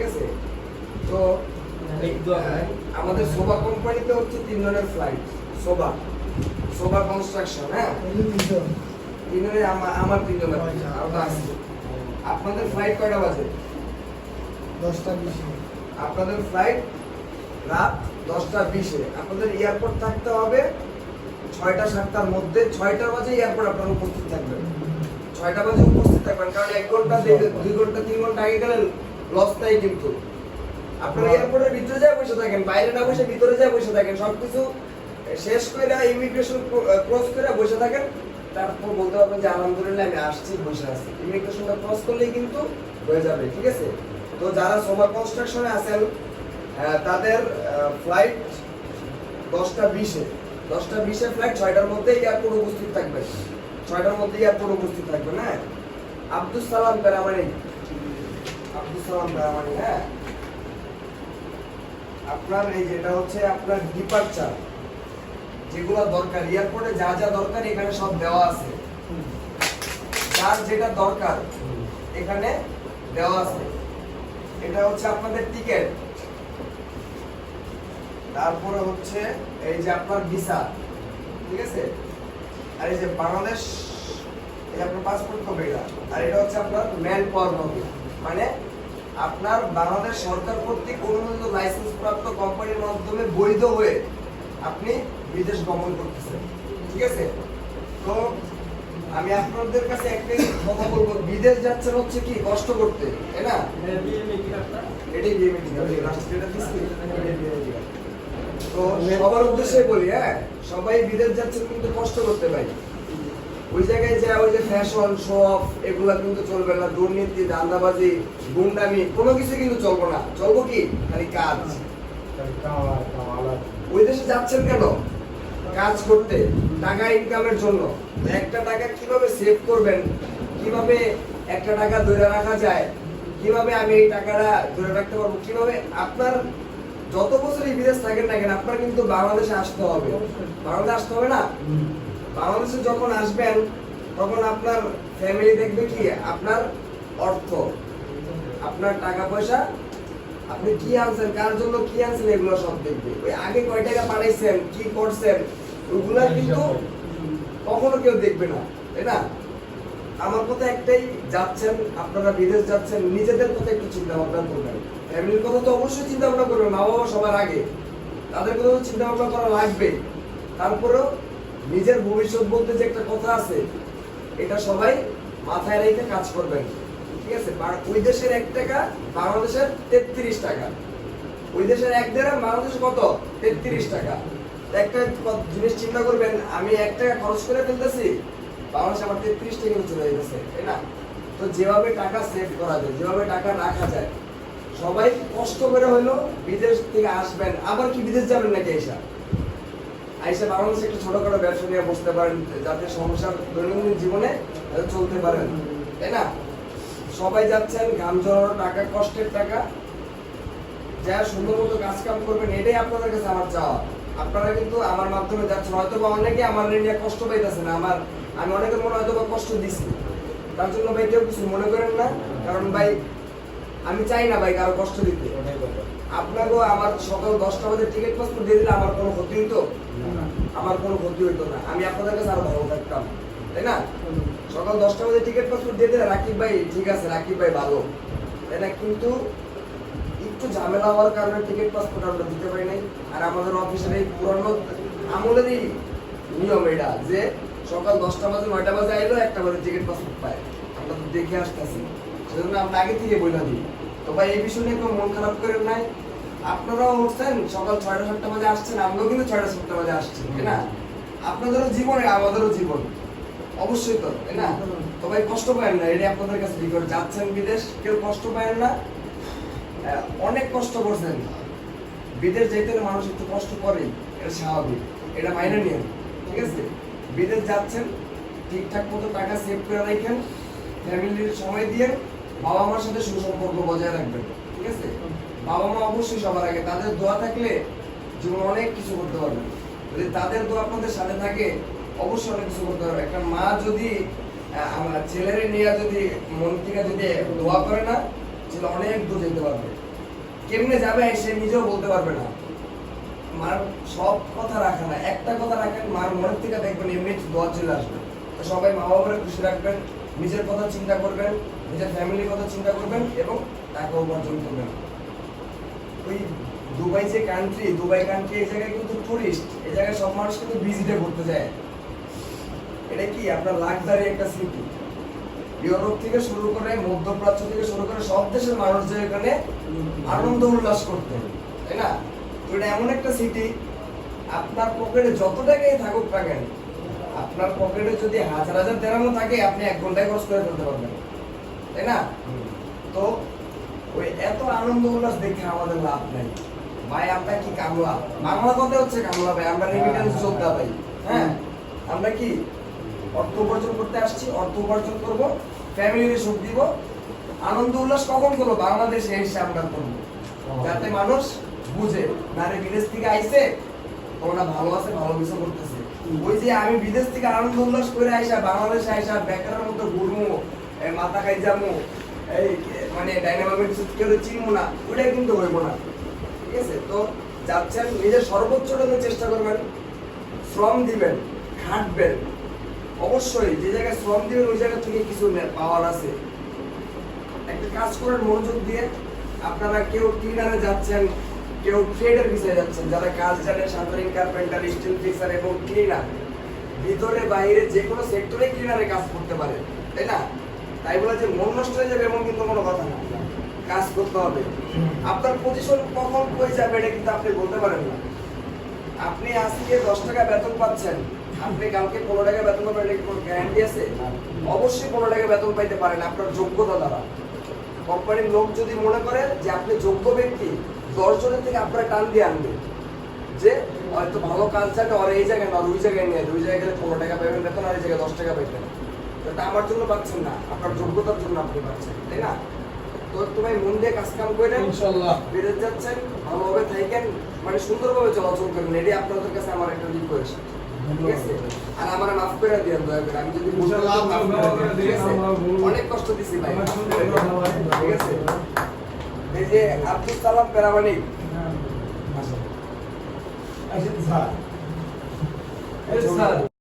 ঠিক আছে তো আমাদের সোভা কোম্পানিতে হচ্ছে তিন ধরনের ফ্লাইট সোভা সোভা কনস্ট্রাকশন হ্যাঁ? তিন ধরনের আমার তিন ধরনের আলাদা আপনাদের ফ্লাইট কয়টা বাজে? দশটা বিশে। আপনাদের ফ্লাইট রাত দশটা বিশে। আপনাদের এয়ারপোর্ট থাকতে হবে ছয়টা সাতটার মধ্যে। ছয়টা বাজে এয়ারপোর্ট আপনারা উপস্থিত থাকবেন। ছয়টা বাজে উপস্থিত থাকবেন কারণ এক ঘণ্টা দুই ঘণ্টা তিন ঘণ্টা আগে গেলে লস নাই কিন্তু। আপনারা এয়ারপোর্টের ভিতরে যায় বসে থাকেন বাইরে না বসে ভিতরে যায় বসে থাকেন সবকিছু শেষ করে ইমিগ্রেশন ক্রস করে বসে থাকেন। তারপর বলতে পারবেন যে আলহামদুলিল্লাহ আমি আসছি বসে আছি। ইমিগ্রেশনটা ক্রস করলেই কিন্তু হয়ে যাবে ঠিক আছে? তো যারা সোমা কনস্ট্রাকশনে আছেন তাদের ফ্লাইট দশটা বিশে। দশটা বিশে ফ্লাইট ছয়টার মধ্যে এয়ারপোর্ট উপস্থিত থাকবে। ছয়টার মধ্যে এয়ারপোর্ট উপস্থিত থাকবে হ্যাঁ আব্দুল সালাম বেরামানি আব্দুল আপনার এই যেটা হচ্ছে আপনার ডিপার্চার যেগুলো দরকার, এয়ারপোর্টে যা যা দরকার এখানে সব দেওয়া আছে। যার যেটা দরকার, এখানে দেওয়া আছে। এটা হচ্ছে আপনাদের টিকেট তারপরে হচ্ছে এই যে আপনার ভিসা ঠিক আছে? আর এই যে বাংলাদেশ, এই আপনার পাসপোর্ট এটা আর এটা হচ্ছে আপনার ম্যান পাওয়ার মানে আপনার বাংলাদেশ সরকার কর্তৃক অনুমোদিত লাইসেন্স প্রাপ্ত কোম্পানির মাধ্যমে বৈধ হয়ে আপনি বিদেশ গমন করতেছেন। ঠিক আছে? তো আমি আপনাদের কাছে একটাই কথা বলব, বিদেশ যাচ্ছেন হচ্ছে কি কষ্ট করতে, তাই না? এটাই তো সবার উদ্দেশ্যে বলি হ্যাঁ সবাই বিদেশ যাচ্ছেন কিন্তু কষ্ট করতে পারি ওই জায়গায় যা ওই যে ফ্যাশন শো অফ এগুলা কিন্তু চলবে না, দুর্নীতি, দান্দাবাজি, গুন্ডামি, কোনো কিছু কিন্তু চলবো না। চলবো কি? খালি কাজ। ওই দেশে যাচ্ছেন কেন? কাজ করতে, টাকা ইনকামের জন্য। একটা টাকা কীভাবে সেভ করবেন? কীভাবে একটা টাকা ধরে রাখা যায়? কীভাবে আমি এই টাকাটা ধরে রাখতে পারব? কীভাবে আপনার যত বছরই বিদেশ থাকেন না কেন, আপনার কিন্তু বাংলাদেশে আসতে হবে। বাংলাদেশে আসতে হবে না? বাংলাদেশে যখন আসবেন তখন আপনার ফ্যামিলি দেখবে কি? আপনার অর্থ আপনার টাকা পয়সা আপনি কি আনছেন কার জন্য কি আনছেন এগুলো সব দেখবে। ওই আগে কয় টাকা পাঠাইছেন কি করছেন ওগুলা কিন্তু কখনো কেউ দেখবে না তাই না? আমার কথা একটাই যাচ্ছেন আপনারা বিদেশ যাচ্ছেন নিজেদের কথা একটু চিন্তা ভাবনা করবেন। ফ্যামিলির কথা তো অবশ্যই চিন্তা ভাবনা করবেন মা বাবা সবার আগে। তাদের কথা তো চিন্তা ভাবনা করা লাগবে। তারপরেও নিজের ভবিষ্যৎ বলতে যে একটা কথা আছে, এটা সবাই মাথায় রেখে কাজ করবেন ঠিক আছে? ওই দেশের এক টাকা, বাংলাদেশের তেত্রিশ টাকা। ওই দেশের এক দেড় বাংলাদেশ কত? তেত্রিশ টাকা। একটা জিনিস চিন্তা করবেন, আমি এক টাকা খরচ করে ফেলতেছি, বাংলাদেশে আমার তেত্রিশ টাকা চলে যেতেছে তাই না? তো যেভাবে টাকা সেভ করা যায়, যেভাবে টাকা রাখা যায়, সবাই কষ্ট করে হলো বিদেশ থেকে আসবেন। আবার কি বিদেশ যাবেন নাকি আইসা আইসা বাংলাদেশে একটা ছোটখাটো ব্যবসা নিয়ে বসতে পারেন, যাতে সংসার দৈনন্দিন জীবনে চলতে পারেন। তাই না? সবাই যাচ্ছেন, ঘাম ঝরানো টাকা, কষ্টের টাকা। যা সুন্দর মতো কাজ কাম করবেন, এটাই আপনাদের কাছে আমার চাওয়া। আপনারা কিন্তু আমার মাধ্যমে যাচ্ছেন। হয়তো বা অনেকে আমার নিয়ে কষ্ট পাইতেছে না, আমার আমি অনেকের মনে হয়তো বা কষ্ট দিছি। তার জন্য ভাই কেউ কিছু মনে করেন না। কারণ ভাই, আমি চাই না ভাই কারও কষ্ট দিতে। আপনাকেও আমার সকাল দশটা বাজে টিকিট পাসপোর্ট দিয়ে দিলে আমার কোনো ক্ষতি হইতো? আমার কোনো ক্ষতি হইতো না। আমি আপনাদের কাছে আরও ভালো থাকতাম। তাই না? সকাল দশটা বাজে টিকিট পাসপোর্ট দিয়ে দিলে রাকিব ভাই ঠিক আছে, রাকিব ভাই ভালো। তাই না? কিন্তু একটু ঝামেলা হওয়ার কারণে টিকিট পাসপোর্ট আমরা দিতে পারি নাই। আর আমাদের অফিসের এই পুরানো আমলেরই নিয়ম এটা যে সকাল দশটা বাজে, নয়টা বাজে আইলো একটা বাজে টিকিট পাসপোর্ট পায়। আমরা তো দেখে আসতেছি। সেজন্য আমরা আগে থেকে বইলা দিই। তো ভাই, এই বিষয় নিয়ে কোনো মন খারাপ করেন নাই? আপনারাও উঠছেন, সকাল ছয়টা সাতটা বাজে আসছেন আমরাও কিন্তু ছয়টা সাতটা বাজে আসছি, তাই না? আপনাদেরও জীবন, আমাদেরও জীবন। অবশ্যই তো, তাই না? তো ভাই, কষ্ট পায় না এটা আপনাদের কাছে বিকট যাচ্ছেন বিদেশ, কেউ কষ্ট পায় না? অনেক কষ্ট করছেন। বিদেশ যেতে মানুষ একটু কষ্ট করে, এটা স্বাভাবিক। এটা মাইনে নিয়ে ঠিক আছে? বিদেশ যাচ্ছেন, ঠিকঠাক মতো টাকা সেভ করে রাখেন ফ্যামিলির সময় দিয়ে বাবা মার সাথে সুসম্পর্ক বজায় রাখবেন ঠিক আছে? বাবা মা অবশ্যই সবার আগে তাদের দোয়া থাকলে জীবন অনেক কিছু করতে পারবেন যদি তাদের দোয়া আপনাদের সাথে থাকে, অবশ্যই অনেক কিছু করতে পারবে। একটা মা যদি আমার ছেলের নিয়ে যদি, মন থেকে যদি দোয়া করে না, ছেলে অনেক দূর যেতে পারবে। কেমনে যাবে সে নিজেও বলতে পারবে না। মার সব কথা রাখে না। একটা কথা রাখেন, মার মনের থেকে দেখবেন এমনি দোয়া চলে আসবে। সবাই মা বাবারে খুশি রাখবেন, নিজের কথা চিন্তা করবেন। নিজের ফ্যামিলির কথা চিন্তা করবেন এবং টাকা উপার্জন করবেন। ওই দুবাই যে কান্ট্রি দুবাই কান্ট্রি এই জায়গায় কিন্তু টুরিস্ট এই জায়গায় সব মানুষ কিন্তু ভিজিটে করতে যায়। এটা কি আপনার লাক্সারি একটা সিটি ইউরোপ থেকে শুরু করে মধ্যপ্রাচ্য থেকে শুরু করে সব দেশের মানুষ যে এখানে আনন্দ উল্লাস করতে তাই না? তো এটা এমন একটা সিটি আপনার পকেটে যত টাকাই থাকুক না কেন, আপনার পকেটে যদি হাজার হাজার দেড়ানো থাকে, আপনি এক ঘন্টায় খরচ করে ফেলতে পারবেন। তাই না? তো ওই এত আনন্দ উল্লাস দেখে আমাদের লাভ ভাই, আমরা কি কামলা? বাংলা কথা হচ্ছে কামলা ভাই, আমরা রেমিটেন্স যোদ্ধা ভাই হ্যাঁ? আমরা কি অর্থ উপার্জন করতে আসছি? অর্থ উপার্জন করব সুখ দিব। আনন্দ উল্লাস কখন করব? বাংলাদেশে এসে আমরা করব। যাতে মানুষ বুঝে নারে বিদেশ থেকে আইসে ওরা ভালো আছে, ভালো কিছু করতেছে। ওই যে আমি বিদেশ থেকে আনন্দ উল্লাস করে আইসা, বাংলাদেশে আইসা, বেকারের মতো এই মাথা খাই যামু এই মানে চিনবো না কিন্তু হইব না। ঠিক আছে? তো যাচ্ছেন, নিজের চেষ্টা করবেন, শ্রম দিবেন, খাটবেন। অবশ্যই, যে জায়গায় শ্রম দিবেন, ওই জায়গা থেকে কিছু পাওয়ার আছে। একটা কাজ করার মনোযোগ দিয়ে। আপনারা কেউ ক্লিনারে যাচ্ছেন, কেউ ট্রেডের বিষয়ে যাচ্ছেন, যারা কাজ জানে সাঁতারিং কার্পেন্টার স্টিল ফিক্সার এবং ক্লিনার ভিতরে, বাইরে যে কোনো সেক্টরে ক্লিনারে কাজ করতে পারে তাই না? তাই বলে যে মন নষ্ট হয়ে যাবে এমন কিন্তু কোনো কথা না। কাজ করতে হবে। আপনার পজিশন কখন কই যাবে এটা কিন্তু আপনি বলতে পারেন না। আপনি আজকে দশ টাকা বেতন পাচ্ছেন। আপনি কালকে পনেরো টাকা বেতন পাবেন এটা কোনো গ্যারান্টি আছে? অবশ্যই পনেরো টাকা বেতন পাইতে পারেন আপনার যোগ্যতা দ্বারা। কোম্পানির লোক যদি মনে করে যে আপনি যোগ্য ব্যক্তি দশ জনের থেকে আপনার টান দিয়ে আনবে যে হয়তো ভালো কাজ জানে আর এই জায়গায় না ওই জায়গায় নিয়ে ওই জায়গায় গেলে পনেরো টাকা পাবেন বেতন আর এই জায়গায় দশ টাকা পাইবেন। এটা আমার জন্য পাচ্ছেন না আপনার যোগ্যতার জন্য আপনি পাচ্ছেন তাই না? তো তোমায় মন দিয়ে কাজ কাম করে ইনশাল্লাহ। বিদেশ যাচ্ছেন ভালোভাবে থাকেন মানে সুন্দরভাবে চলাচল করেন এটাই আপনাদের কাছে আমার একটা রিকোয়েস্ট আর আমার মাফ করে দয়া করে আমি যদি ইনশাআল্লাহ, অনেক কষ্ট দিছি ভাই। ঠিক আছে? এই যে আব্দুল সালাম স্যার। স্যার।